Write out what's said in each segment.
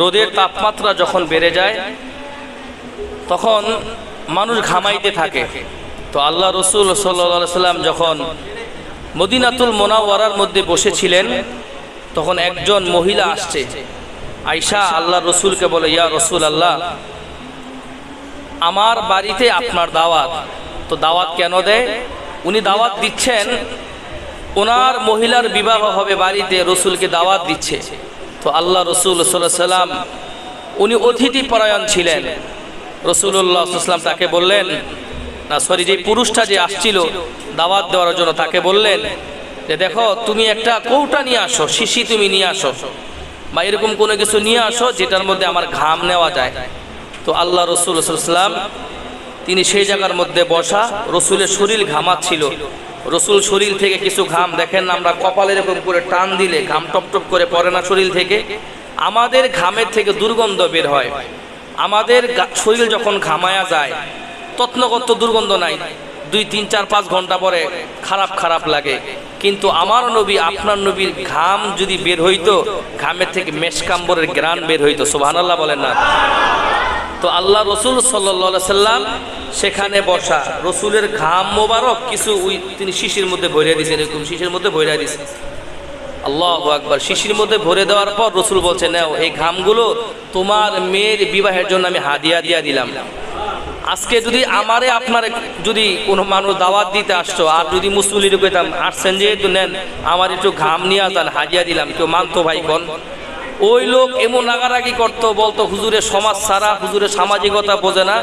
রোদের তাপমাত্রা যখন বেড়ে যায়, তখন মানুষ ঘামাইতে থাকে। তো আল্লাহ রসুল সাল্লা সাল্লাম যখন মদিনাতুল মোনাওয়ারার মধ্যে বসেছিলেন, তখন একজন মহিলা আসছে। আয়সা আল্লাহ রসুলকে বলে, ইয়া রসুল আল্লাহ আমার বাড়িতে আপনার দাওয়াত। তো দাওয়াত কেন দেয়? উনি দাওয়াত দিচ্ছেন, ওনার মহিলার বিবাহ হবে বাড়িতে, রসুলকে দাওয়াত দিচ্ছে। তো আল্লাহ রসুল সাল্লাম, উনি অতিথি পরায়ণ ছিলেন রসুল্লাহ সাল্লাম তাকে বললেন, না, সরি, যে পুরুষটা যে আসছিল, দাওয়াত দেওয়ার জন্য তাকে বললেন যে, দেখো, তুমি একটা কৌটা নিয়ে আসো, শিশি তুমি নিয়ে আসো বা এরকম কোনো কিছু নিয়ে আসো যেটার মধ্যে আমার ঘাম নেওয়া যায়। তো আল্লাহ রসুল সাল্লাম, তিনি সেই জায়গার মধ্যে বসা, রসুলের শরীর ঘামাচ্ছিল। রসুল শরীর থেকে কিছু ঘাম দেখেন আমরা কপাল এরকম করে টান দিলে ঘাম টপ টপ করে পড়ে না শরীর থেকে। আমাদের ঘামের থেকে দুর্গন্ধ বের হয়। আমাদের শরীর যখন ঘামায়া যায় তত্নগত দুর্গন্ধ নাই। দুই, তিন, চার, পাঁচ ঘণ্টা পরে খারাপ খারাপ লাগে। কিন্তু আমার নবী, আপনার নবীর ঘাম যদি বের হইতো, ঘামের থেকে মেশকাম্বরের গ্রান বের হইতো, সুবহানাল্লাহ বলেন না। তো আল্লাহ রসুল সাল্লা সাল্লাম সেখানে বসা। রসুলের ঘাম মোবারক কিছু ওই তিনি শিশির মধ্যে ভরে দিয়েছেন, এরকম শিশির মধ্যে ভরে দিয়েছেন। আল্লাহ আকবার, শিশির মধ্যে ভরে দেওয়ার পর রসুল বলছে, নাও, এই ঘামগুলো তোমার মেয়ের বিবাহের জন্য আমি হাদিয়া দিয়া দিলাম। আজকে যদি আমারে আপনার যদি কোনো মানুষ দাওয়াত দিতে আসছো আর যদি মুসলির কইতাম আসছেন যেহেতু নেন, আমার একটু ঘাম নিয়ে আসেন হাজিয়া দিলাম। কেউ মানতো ভাই কোন ওই লোক এমন রাগারাগি করতো, বলতো হুজুরের সমাজ সারা হুজুরের সামাজিকতা বোঝে না।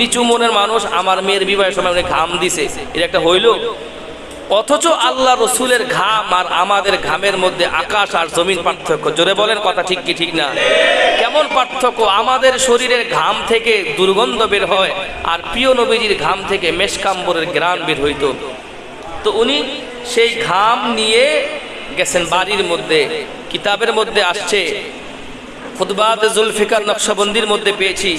নিচু মনের মানুষ আমার মেয়ের বিবাহের সময় উনি ঘাম দিছে। এটা একটা হইল, অথচ আল্লাহ রসুলের ঘাম আর আমাদের ঘামের মধ্যে আকাশ আর জমিন পার্থক্য। জোরে বলেন কথা ঠিক কি ঠিক না? কেমন পার্থক্য? আমাদের শরীরের ঘাম থেকে দুর্গন্ধ বের হয় আর প্রিয় নবীজির ঘাম থেকে মেশকাম্বরের গ্রাম বের হইত। তো উনি সেই ঘাম নিয়ে গেছেন বাড়ির মধ্যে। কিতাবের মধ্যে আসছে। খুদবাদ জুলফিকার নকশবন্দির মধ্যে পেয়েছি।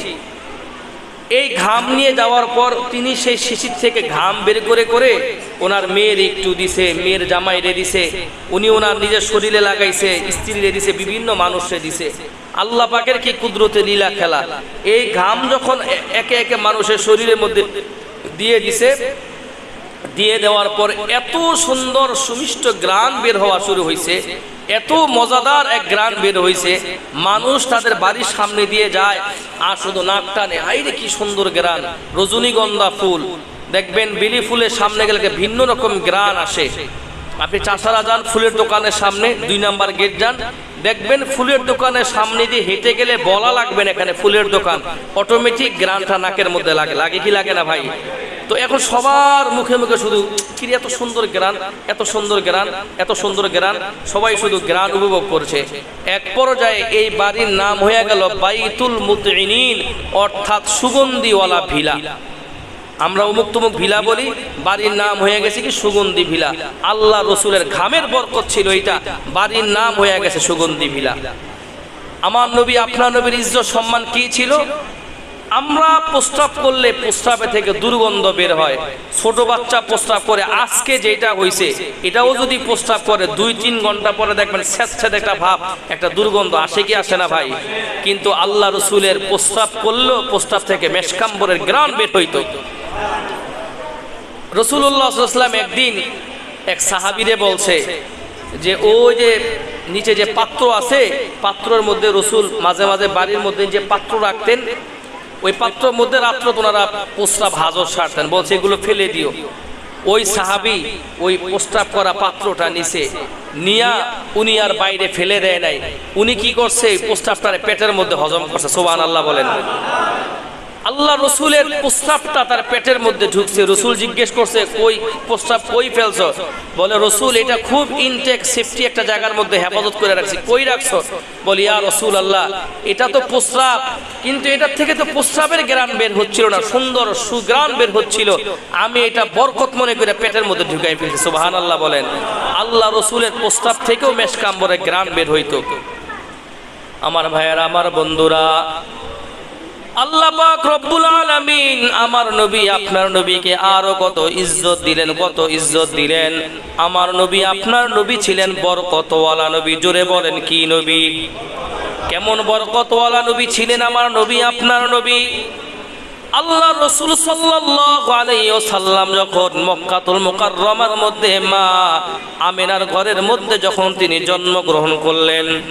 এই ঘাম নিয়ে যাওয়ার পর তিনি সেই শিশির থেকে ঘাম বের করে করে ওনার মেয়ের একটু দিছে, মেয়ের জামাই রে দিছে, উনি ওনার নিজের শরীরে লাগাইছে, স্ত্রী রে দিছে, বিভিন্ন মানুষে দিছে। আল্লাহ পাকের কি কুদরতে লীলা খেলা। এই ঘাম যখন একে একে মানুষের শরীরের মধ্যে দিয়ে দিছে দিয়ে দেওয়ার পর এত সুন্দর সুমিষ্ট গ্রান বের হওয়া শুরু হয়েছে এত মজাদার এক গ্রান বের হয়েছে মানুষ তাদের বাড়ির সামনে দিয়ে যায়, আর শুধু নাক টানে, হাইরে কি সুন্দর গ্রান, রজনীগন্ধা ফুল। দেখবেন বিলি ফুলের সামনে গেলে ভিন্ন রকম গ্রান আসে। আপনি চাষারা যান, ফুলের দোকানের সামনে, দুই নাম্বার গেট যান, দেখবেন ফুলের দোকানের সামনে দিয়ে হেঁটে গেলে বলা লাগবে না এখানে ফুলের দোকান। অটোমেটিক গ্রানটা নাকের মধ্যে লাগে। লাগে কি লাগে না ভাই? তো এখন সবার মুখে মুখে শুধু কিরে এত সুন্দর গ্রান, এত সুন্দর গ্রান, এত সুন্দর গ্রান। সবাই শুধু গ্রান উপভোগ করছে। এক পর্যায়ে এই বাড়ির নাম হয়ে গেল বাইতুল মুতইনিন অর্থাৎ সুগন্ধিওয়ালা ভিলা। আমরা অমুক তমুক ভিলা বলি, বাড়ির নাম হয়ে গেছে কি সুগন্ধি ভিলা। আল্লাহ রসুলের ঘামের বরকত ছিল এটা বাড়ির নাম হয়ে গেছে সুগন্ধি ভিলা। আমার নবী, আপনার নবীর ইজ্জত সম্মান কি ছিল? আমরা প্রস্তাব করলে প্রস্তাবে থেকে দুর্গন্ধ বের হয়। ছোট বাচ্চা প্রস্তাব করে, আজকে যেটা হয়েছে এটাও যদি প্রস্তাব করে, দুই তিন ঘণ্টা পরে দেখবেন স্যাঁতস্যাঁত একটা ভাব, একটা দুর্গন্ধ আসে কি আসে না ভাই? কিন্তু আল্লাহ রসুলের প্রস্তাব করলেও প্রস্তাব থেকে মেশকাম্বরের গ্রাম বের হইতো। রসুল্লাহাম একদিন এক সাহাবিরে বলছে যে ওই যে নিচে যে পাত্র আছে, পাত্রর মধ্যে রসুল মাঝে মাঝে বাড়ির মধ্যে যে পাত্র রাখতেন ওই পাত্রের মধ্যে রাত্র তোনারা প্রস্রাব হাজর সারতেন। বলছে, এগুলো ফেলে দিও। ওই সাহাবি ওই প্রস্তাব করা পাত্রটা নিছে, নিয়া উনি আর বাইরে ফেলে দেয় নাই। উনি কি করছে? প্রস্তাবটারে পেটের মধ্যে হজম করছে। সোবান আল্লাহ বলেন। আল্লাহ রসুলের প্রস্তাবটা তার পেটের মধ্যে ঢুকছে। রসুল জিজ্ঞেস করছে, কই প্রস্তাব কই ফেলছো? বলে, রসুল, এটা খুব ইনটেক সেফটি একটা জায়গার মধ্যে হেফাজত করে রাখছি। কই রাখছো? বলি আর রসুল আল্লাহ এটা তো প্রস্রাব কিন্তু এটার থেকে তো প্রস্রাবের গ্রাম বের হচ্ছিল না, সুন্দর সুগ্রাম বের হচ্ছিল। আমি এটা বরকত মনে করে পেটের মধ্যে ঢুকাই ফেলছি। সুবাহান আল্লাহ বলেন, আল্লাহ রসুলের প্রস্তাব থেকেও মেশকাম্বরের গ্রাম বের হইতো। আমার ভাইয়েরা, আমার বন্ধুরা আল্লাহ পাক রব্বুল আমার নবী, আপনার নবীকে আরও কত ইজ্জত দিলেন, কত ইজ্জত দিলেন। আমার নবী, আপনার নবী ছিলেন বরকতওয়ালা নবী। জোরে বলেন নবী? কেমন বরকতওয়ালা নবী ছিলেন আমার নবী, আপনার নবী? আল্লাহ যখন মধ্যে, মা আমেনার ঘরের মধ্যে যখন তিনি জন্মগ্রহণ করলেন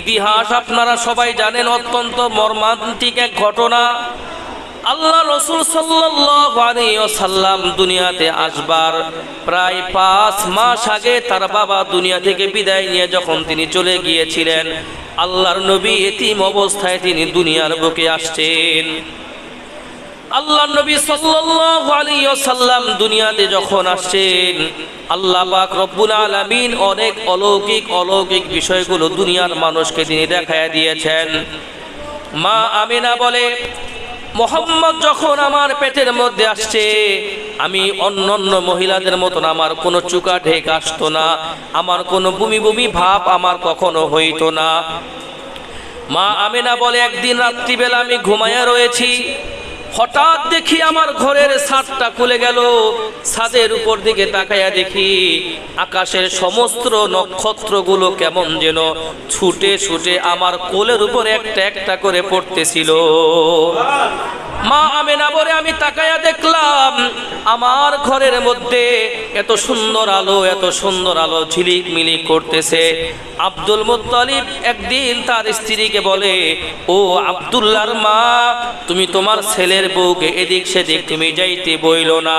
ইতিহাস আপনারা সবাই জানেন, অত্যন্ত মর্মান্তিক এক ঘটনা। আল্লাহ রসুল সাল্লাম দুনিয়াতে আসবার প্রায় পাঁচ মাস আগে তার বাবা দুনিয়া থেকে বিদায় নিয়ে যখন তিনি চলে গিয়েছিলেন, আল্লাহর নবী এতিম অবস্থায় তিনি দুনিয়ার বুকে আসছেন। আল্লাহ নবী সাল্লাল্লাহু আলাইহি ওয়াসাল্লাম দুনিয়াতে যখন আসছেন, আল্লাহ পাক রব্বুল আলামিন অনেক অলৌকিক অলৌকিক বিষয়গুলো দুনিয়ার মানুষকে তিনি দেখায় দিয়েছেন। মা আমিনা বলে, মোহাম্মদ যখন আমার পেটের মধ্যে আসছে, আমি অন্য অন্য মহিলাদের মতন আমার কোনো চুকা ঢেক আসতো না, আমার কোনো বমি বমি ভাব আমার কখনো হইতো না। মা আমিনা বলে, একদিন রাত্রিবেলা আমি ঘুমাইয়া রয়েছি হঠাৎ দেখি আমার ঘরের ছাদটা খুলে গেল। ছাদের উপর দিকে তাকাইয়া দেখি আকাশের সমস্ত নক্ষত্রগুলো কেমন যেন ছুটে ছুটে আমার কোলের উপর একটা একটা করে পড়তেছিল। মা আমেনা বলে আমি তাকায়া দেখলাম, আমার ঘরের মধ্যে এত সুন্দর আলো, এত সুন্দর আলো ঝিলিক মিলিক করতেছে। আব্দুল মুত্তালিব একদিন তার স্ত্রীকে বলে, ও আব্দুল্লাহর মা, তুমি তোমার ছেলের বউকে এদিক সেদিক তুমি যাইতে বইল না।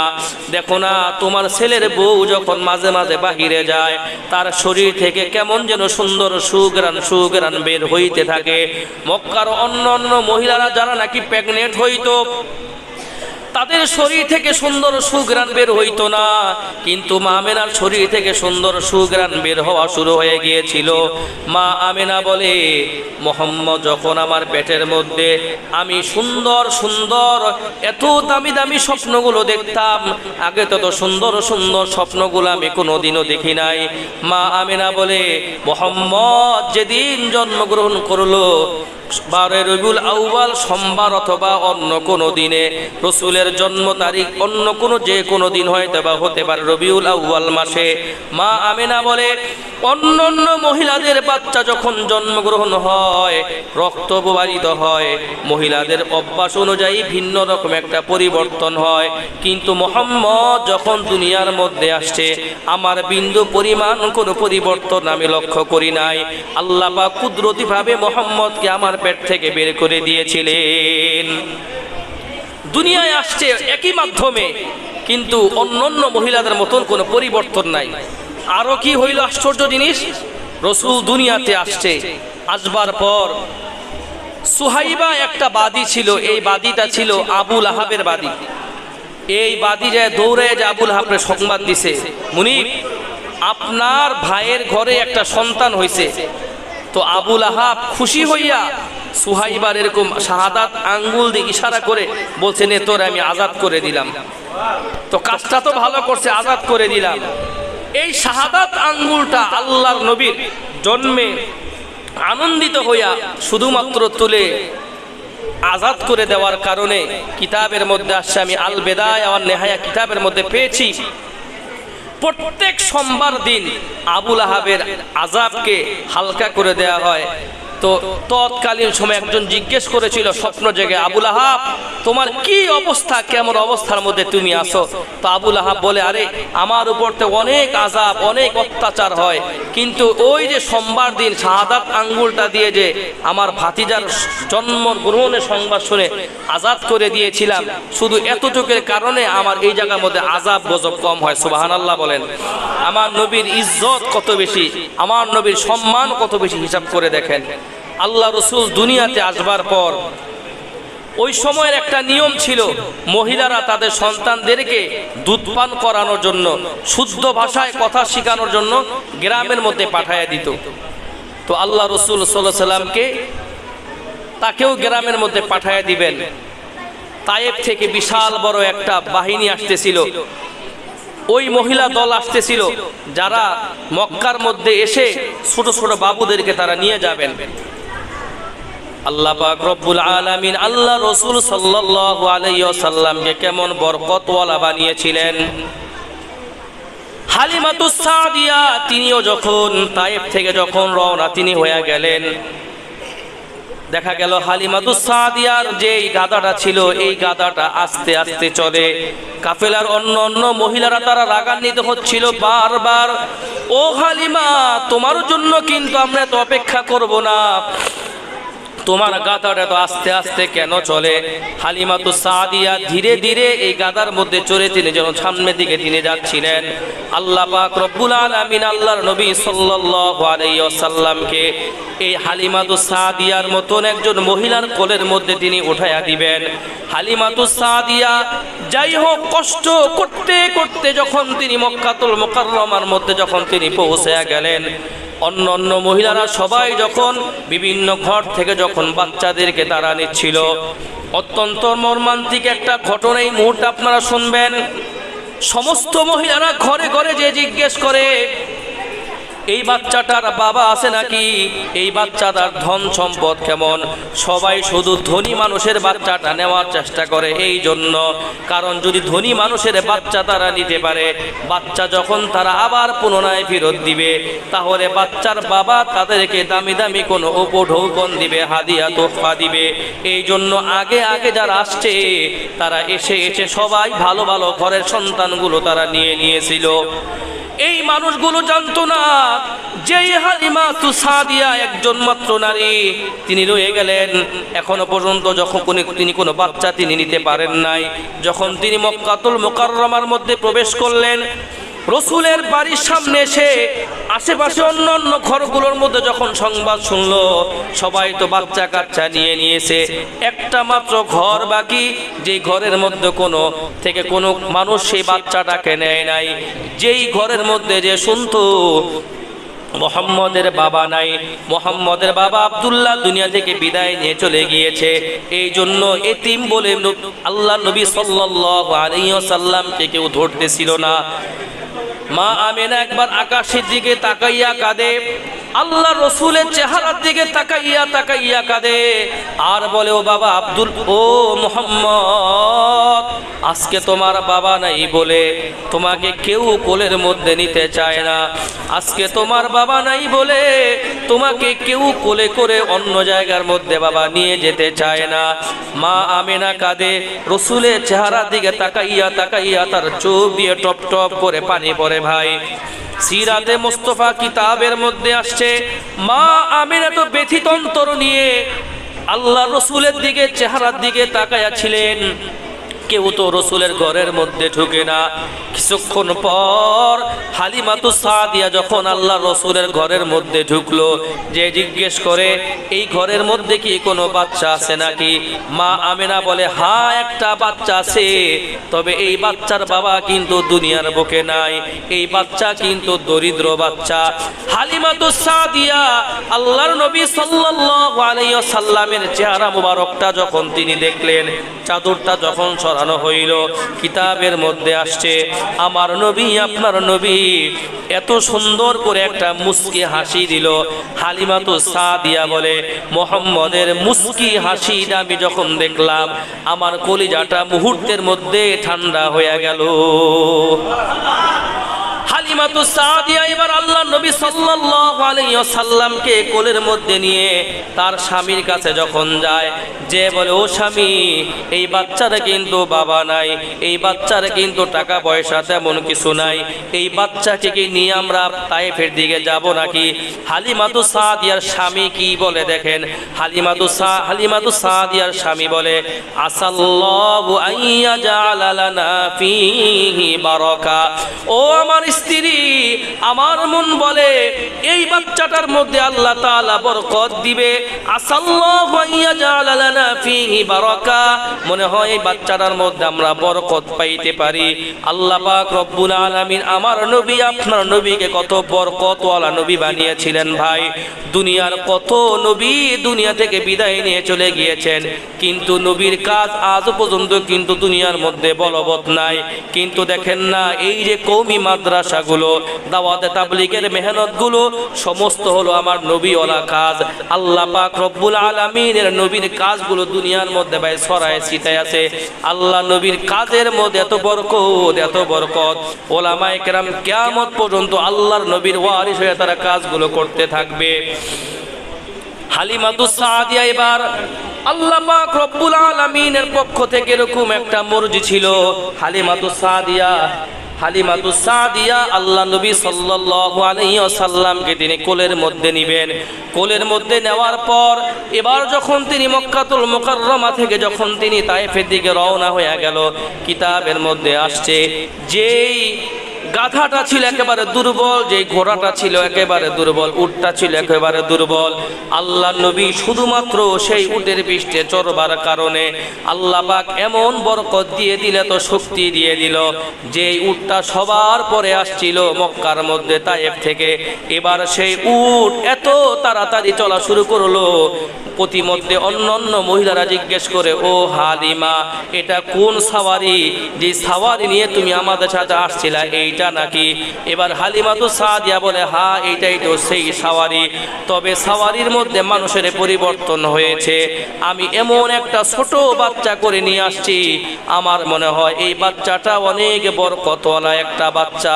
দেখো না, তোমার ছেলের বউ যখন মাঝে মাঝে বাহিরে যায়, তার শরীর থেকে কেমন যেন সুন্দর সুগ্রান সুগ্রান বের হইতে থাকে। মক্কার অন্য অন্য মহিলারা যারা নাকি প্রেগনেন্ট হইতো তাদের শরীর থেকে সুন্দর সুগ্রান বের হইতো না। কিন্তু মা আমেনার শরীর থেকে সুন্দর সুগ্রান বের হওয়া শুরু হয়ে গিয়েছিল। মা আমেনা বলে, মোহাম্মদ, যখন আমার পেটের মধ্যে আমি সুন্দর সুন্দর এত দামি দামি স্বপ্নগুলো দেখতাম, আগে তত সুন্দর সুন্দর স্বপ্নগুলো আমি কোনোদিনও দেখি নাই। মা আমেনা বলে, মোহাম্মদ, যেদিন জন্মগ্রহণ করল বারে রবিউল আউয়াল সোমবার অথবা অন্য কোনো দিনে রসুলের জন্ম তারিখ অন্য কোনো যে কোনো দিন হয়তো বা হতে পারে রবিউল আউয়াল মাসে। মা আমেনা বলে, অন্য অন্য মহিলাদের বাচ্চা যখন জন্মগ্রহণ হয়, রক্ত প্রবাহিত হয়, মহিলাদের অভ্যাস অনুযায়ী ভিন্ন রকম একটা পরিবর্তন হয়। কিন্তু মোহাম্মদ যখন দুনিয়ার মধ্যে আসছে, আমার বিন্দু পরিমাণ কোনো পরিবর্তন আমি লক্ষ্য করি নাই। আল্লাহ বা কুদরতিভাবে মোহাম্মদকে আমার পেট থেকে বের করে দিয়েছিলেন। দুনিয়ায় আসছে একই মাধ্যমে, কিন্তু অন্য অন্য মহিলাদের মতন কোনো পরিবর্তন নাই। আরও কি হইল আশ্চর্য জিনিস? রসুল দুনিয়াতে আসছে। আসবার পর সুহাইবা একটা বাদী ছিল, এই বাদীটা ছিল আবুল আহাবের বাদী। এই বাদী যায় দৌড়ে যে আবুল আহাবের সংবাদ দিছে, মুনিব, আপনার ভাইয়ের ঘরে একটা সন্তান হয়েছে তো আবুল আহাব খুশি হইয়া সুহাইবার এরকম শাহাদাত আঙ্গুল দিয়ে ইশারা করে বলছে, নে, তোর আমি আজাদ করে দিলাম। তো কাজটা তো ভালো করছে, আজাদ করে দিলাম। এই শাহাদাত আঙ্গুলটা আল্লাহর নবীর জন্মে আনন্দিত হইয়া শুধুমাত্র তুলে আজাদ করে দেওয়ার কারণে কিতাবের মধ্যে আসছে, আমি আল বেদায় আমার নেহায়া কিতাবের মধ্যে পেয়েছি। প্রত্যেক সোমবার দিন আবুল আহাবের আজাবকে হালকা করে দেয়া হয়। তো তৎকালীন সময় একজন জিজ্ঞেস করেছিল স্বপ্ন জেগে, আবুল আহাব, তোমার কি অবস্থা? কেমন অবস্থার মধ্যে তুমি আসো তো আবুল আহাব বলে, আরে, আমার উপর তো অনেক আজাব অনেক অত্যাচার হয়। কিন্তু ওই যে সোমবার দিন শাহাদাত আঙ্গুলটা দিয়ে যে আমার ভাতিজার জন্ম গ্রহণের সংবাদ শুনে আজাদ করে দিয়েছিলাম, শুধু এতটুকের কারণে আমার এই জায়গার মধ্যে আজাব গজব কম হয়। সুবাহান আল্লাহ বলেন। আমার নবীর ইজ্জত কত বেশি, আমার নবীর সম্মান কত বেশি হিসাব করে দেখেন। আল্লাহ রসুল দুনিয়াতে আসবার পর, ওই সময়ের একটা নিয়ম ছিল মহিলারা তাদের সন্তানদেরকে দুধ পান করানোর জন্য, শুদ্ধ ভাষায় কথা শেখানোর জন্য গ্রামের মধ্যে পাঠাইয়া দিত। তো আল্লাহ রসুল সাল্লাহ সাল্লামকে তাকেও গ্রামের মধ্যে পাঠাইয়া দিবেন। তায়েব থেকে বিশাল বড় একটা বাহিনী আসতেছিল। ওই মহিলা দল আসতেছিল, যারা মক্কার মধ্যে এসে ছোট ছোট বাবুদেরকে তারা নিয়ে যাবেন। আল্লাহ পাক রব্বুল আলামিন আল্লাহ রসুল সাল্লাল্লাহু আলাইহি ওয়াসাল্লামকে কেমন বরকতওয়ালা বানিয়েছিলেন। হালিমাতুস সাদিয়া, তিনিও যখন তায়েব থেকে যখন রওনা তিনি হয়ে গেলেন, দেখা গেল হালিমাতুস সাদিয়ার যে এই গাদাটা ছিল, এই গাদাটা আস্তে আস্তে চলে। কাফেলার অন্য অন্য মহিলারা তারা রাগান্বিত হচ্ছিল বারবার, ও হালিমা, তোমার জন্য কিন্তু আমরা তো অপেক্ষা করব না। তোমার গাদাটা তো আস্তে আস্তে কেন চলে? হালিমা তো সাদিয়া ধীরে ধীরে এই গাদার মধ্যে চড়ে তিনি যেন সামনের দিকে তিনি যাচ্ছিলেন। আল্লাহ পাক রব্বুল আলামিন আল্লাহর নবী সাল্লাল্লাহু আলাইহি ওয়াসাল্লামকে এই হালিমাতু সাদিয়ার মতন একজন মহিলার কোলের মধ্যে তিনি উঠাইয়া দিবেন। হালিমাতু সাদিয়া যাই হোক, কষ্ট করতে করতে যখন তিনি মক্কাতুল মুকাররমার মধ্যে যখন তিনি পৌঁছে গেলেন অন্য অন্য মহিলারা সবাই যখন বিভিন্ন ঘর থেকে যখন বাচ্চাদেরকে তারা নিচ্ছিল, অত্যন্ত মর্মান্তিক একটা ঘটনা এই মুহূর্তে আপনারা শুনবেন। সমস্ত মহিলারা ঘরে ঘরে যে জিজ্ঞেস করে এই বাচ্চাটার বাবা আছে নাকি? এই বাচ্চাটার ধন সম্পদ কেমন? সবাই শুধু ধনী মানুষের বাচ্চাটা নেওয়ার চেষ্টা করে এই জন্য। কারণ যদি ধনী মানুষের বাচ্চা তারা নিতে পারে, বাচ্চা যখন তারা আবার পুনরায় ফেরত দিবে, তাহলে বাচ্চার বাবা তাদেরকে দামি দামি কোনো উপঢৌকন দিবে, হাদিয়া তোফা দিবে। এই জন্য আগে আগে যারা আসছে, তারা এসে এসে সবাই ভালো ভালো ঘরের সন্তানগুলো তারা নিয়ে নিয়েছিল। এই মানুষগুলো জানতো না যে হালিমা তুসাদিয়া একজন মাত্র নারী, তিনি রয়ে গেলেন। এখনও পর্যন্ত যখন তিনি কোনো বাচ্চা তিনি নিতে পারেন নাই। যখন তিনি মক্কাতুল মোকাররমার মধ্যে প্রবেশ করলেন, রসুলের বাড়ির সামনে এসে আশেপাশে অন্য অন্য ঘরগুলোর মধ্যে যখন সংবাদ শুনলো, সবাই তো বাচ্চা কাচ্চা নিয়ে নিয়েছে। একটা মাত্র ঘর বাকি যে ঘরের মধ্যে কোনো থেকে কোনো মানুষ সেই বাচ্চাটাকে নেয় নাই। যেই ঘরের মধ্যে যে শুনতো মোহাম্মদের বাবা নাই। মোহাম্মদের বাবা আবদুল্লাহ দুনিয়া থেকে বিদায় নিয়ে চলে গিয়েছে। এই জন্য এতিম বলে আল্লাহ নবী ওয়াসাল্লামকে কেউ ধরতেছিল না। মা আমেনা একবার আকাশের দিকে তাকাইয়া কাঁদে। আল্লাহ রসুলের চেহারার দিকে তাকাইয়া তাকাইয়া কাঁদে। আর বলে, ও বাবা আব্দুল, ও মোহাম্মদ, আজকে তোমার বাবা নাই বলে তোমাকে কেউ কোলের মধ্যে নিতে চায় না। আজকে তোমার বাবা নাই বলে তোমাকে কেউ কোলে করে অন্য জায়গার মধ্যে বাবা নিয়ে যেতে চায় না। মা আমেনা কাঁদে, রসুলের চেহারার দিকে তাকাইয়া তাকাইয়া তার চোখ দিয়ে টপ টপ করে পানি পড়ে ভাই। সিরাতে মোস্তফা কিতাবের মধ্যে আসছে, মা আমির তো ব্যথিতন্তর নিয়ে আল্লাহ রসুলের দিকে, চেহারার দিকে তাকায়া ছিলেন কেউ তো রসুলের ঘরের মধ্যে ঢুকে না। কিছুক্ষণ পর হালিমাতু সাদিয়া যখন আল্লাহ রসুলের ঘরের মধ্যে ঢুকলো, যে জিজ্ঞেস করে, এই ঘরের মধ্যে কি কোনো বাচ্চা আছে নাকি? মা আমেনা বলে, হা, একটা বাচ্চা আছে। তবে এই বাচ্চার বাবা কিন্তু দুনিয়ার বুকে নাই। এই বাচ্চা কিন্তু দরিদ্র বাচ্চা। হালিমাতু সাদিয়া আল্লাহর নবী সাল্লাল্লাহু আলাইহি সাল্লামের চেহারা মুবারকটা যখন তিনি দেখলেন, চাদরটা যখন সরানো হইল। কিতাবের মধ্যে আসছে, আমার নবী, আপনার নবী। এত সুন্দর করে একটা মুস্কি হাসি দিল। হালিমা তো সা দিয়া বলে, মোহাম্মদের মুস্কি হাসিটা আমি যখন দেখলাম, আমার কলিজাটা মুহূর্তের মধ্যে ঠান্ডা হয়ে গেল। হালিমাতু সাদিয়া এবার আল্লাহ নবী সাল্লাল্লাহু আলাইহি ওয়াসাল্লামকে কোলের মধ্যে নিয়ে তার স্বামীর কাছে যখন যায়, যে বলে, ও স্বামী, এই বাচ্চারা কিন্তু বাবা নাই, এই বাচ্চার কিন্তু টাকা পয়সা তেমন কিছু নাই, এই কি নিয়ে আমরা তাইফের দিকে যাব নাকি? হালিমাতু সাদিয়ার স্বামী কি বলে দেখেন? হালিমাতু সা, হালিমাতু সাদিয়ার স্বামী বলে, আসাল্লাহু আইয়া জাআলা লানা বারাকা। ও আমার স্ত্রী আমার মন বলে, এই বাচ্চাটার মধ্যে আল্লাহ তাআলা বরকত দিবে। বারাকা। মনে হয় এই বাচ্চাটার মধ্যে আমরা বরকত পাইতে পারি। আল্লাহ পাক রব্বুল আলামিন আমার নবী, আপনার নবীকে কত বরকতওয়ালা নবী বানিয়েছিলেন ভাই। দুনিয়ার কত নবী দুনিয়া থেকে বিদায় নিয়ে চলে গিয়েছেন। কিন্তু নবীর কাজ আজও পর্যন্ত কিন্তু দুনিয়ার মধ্যে বলবৎ নাই। কিন্তু দেখেন না, এই যে কৌমি মাদ্রাসাগুলো দাওয়াতে তাবলিগের মেহনতগুলো, সমস্ত হলো আমার নবীওয়ালা কাজ। আল্লাহ পাক রব্বুল আলামিনের নবীর কাজগুলো দুনিয়ার মধ্যে ভাই ছড়ায়, ছিটায় আছে। আল্লাহ নবীর কাজের মধ্যে এত বরকত এত বরকত। ওলামায়ে কেরাম কিয়ামত পর্যন্ত আল্লাহর নবীর ওয়ারিস হয়ে তারা কাজগুলো করতে থাকবে। হালিমাতুস এবার আল্লাহ পক্ষ থেকে এরকম একটা মর্জি ছিল হালিমাতুস সাদিয়া। হালিমাতুস সাদিয়া, আল্লাহ নবী সাল্লাল্লাহু আলাইহি ওয়াসাল্লামকে তিনি কোলের মধ্যে নেবেন। কোলের মধ্যে নেওয়ার পর এবার যখন তিনি মক্কাতুল মুকাররমা থেকে যখন তিনি তায়েফের দিকে রওনা হয়ে গেল, কিতাবের মধ্যে আসছে, যেই গাধাটা ছিল একেবারে দুর্বল যে ঘোড়াটা ছিল একেবারে দুর্বল, উটটা ছিল একেবারে দুর্বল। আল্লাহ নবী শুধুমাত্র সেই উটের পৃষ্ঠে চড়বার কারণে আল্লাহ পাক এমন বরকত দিয়ে দিলে তো শক্তি দিয়ে দিল। যে উটটা সবার পরে আসছিল মক্কার মধ্যে তায়েফ থেকে, এবার সেই উট এত তাড়াতাড়ি চলা শুরু করল। প্রতিমধ্যে অন্য অন্য মহিলারা জিজ্ঞেস করে, ও হালিমা, এটা কোন সাওয়ারি? যে সাওয়ারি নিয়ে তুমি আমাদের সাথে আসছিলা, এইটা নাকি? এবার হালিমা তো সাদিয়া বলে, হা, এইটাই তো সেই সাওয়ারি। তবে সাওয়ারির মধ্যে মানুষের পরিবর্তন হয়েছে। আমি এমন একটা ছোট বাচ্চা করে নিয়ে আসছি। আমার মনে হয় এই বাচ্চাটা অনেক বরকতওয়ালা একটা বাচ্চা।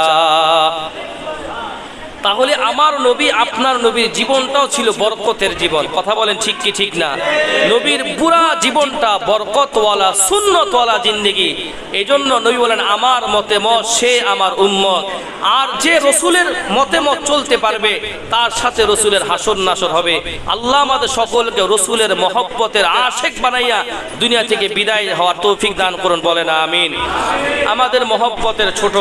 তাহলে আমার নবী আপনার নবীর জীবনটাও ছিল বরকতের জীবন। কথা বলেন ঠিক কি ঠিক না? নবীর পুরা জীবনটা বরকতওয়ালা শূন্যতওয়ালা জিন্দেগি। এই জন্য নবী বলেন, আমার মতে মত, সে আমার উম্মত। আর যে রসুলের মতে মত চলতে পারবে, তার সাথে রসুলের হাসর নাসর হবে। আল্লাহ আমাদের সকলকে রসুলের মহব্বতের আশেক বানাইয়া দুনিয়া থেকে বিদায় হওয়ার তৌফিক দান করুন, বলেন আমিন। আমাদের মহব্বতের ছোট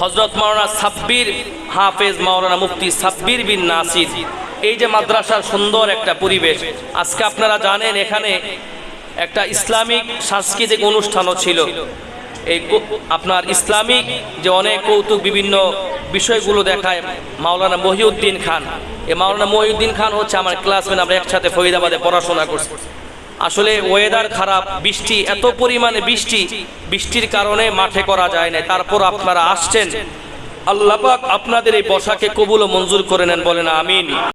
হজরত মাওলানা সাব্বির হাফেজ মাওলানা মুফতি সাব্বির বিন নাসির। এই যে মাদ্রাসার সুন্দর একটা পরিবেশ, আজকে আপনারা জানেন এখানে একটা ইসলামিক সাংস্কৃতিক অনুষ্ঠানও ছিল। এই আপনার ইসলামিক যে অনেক কৌতুক বিভিন্ন বিষয়গুলো দেখায় মাওলানা মহিউদ্দিন খান। এই মাওলানা মহিউদ্দিন খান হচ্ছে আমার ক্লাসমেট আমরা একসাথে ফরিদাবাদে পড়াশোনা করছি। আসলে ওয়েদার খারাপ, বৃষ্টি, এত পরিমাণে বৃষ্টি, বৃষ্টির কারণে মাঠে করা যায় না তারপর আপনারা আসছেন। আল্লাপাক আপনাদের এই বসাকে কবুল ও মঞ্জুর করে নেন বলেন, আমিন।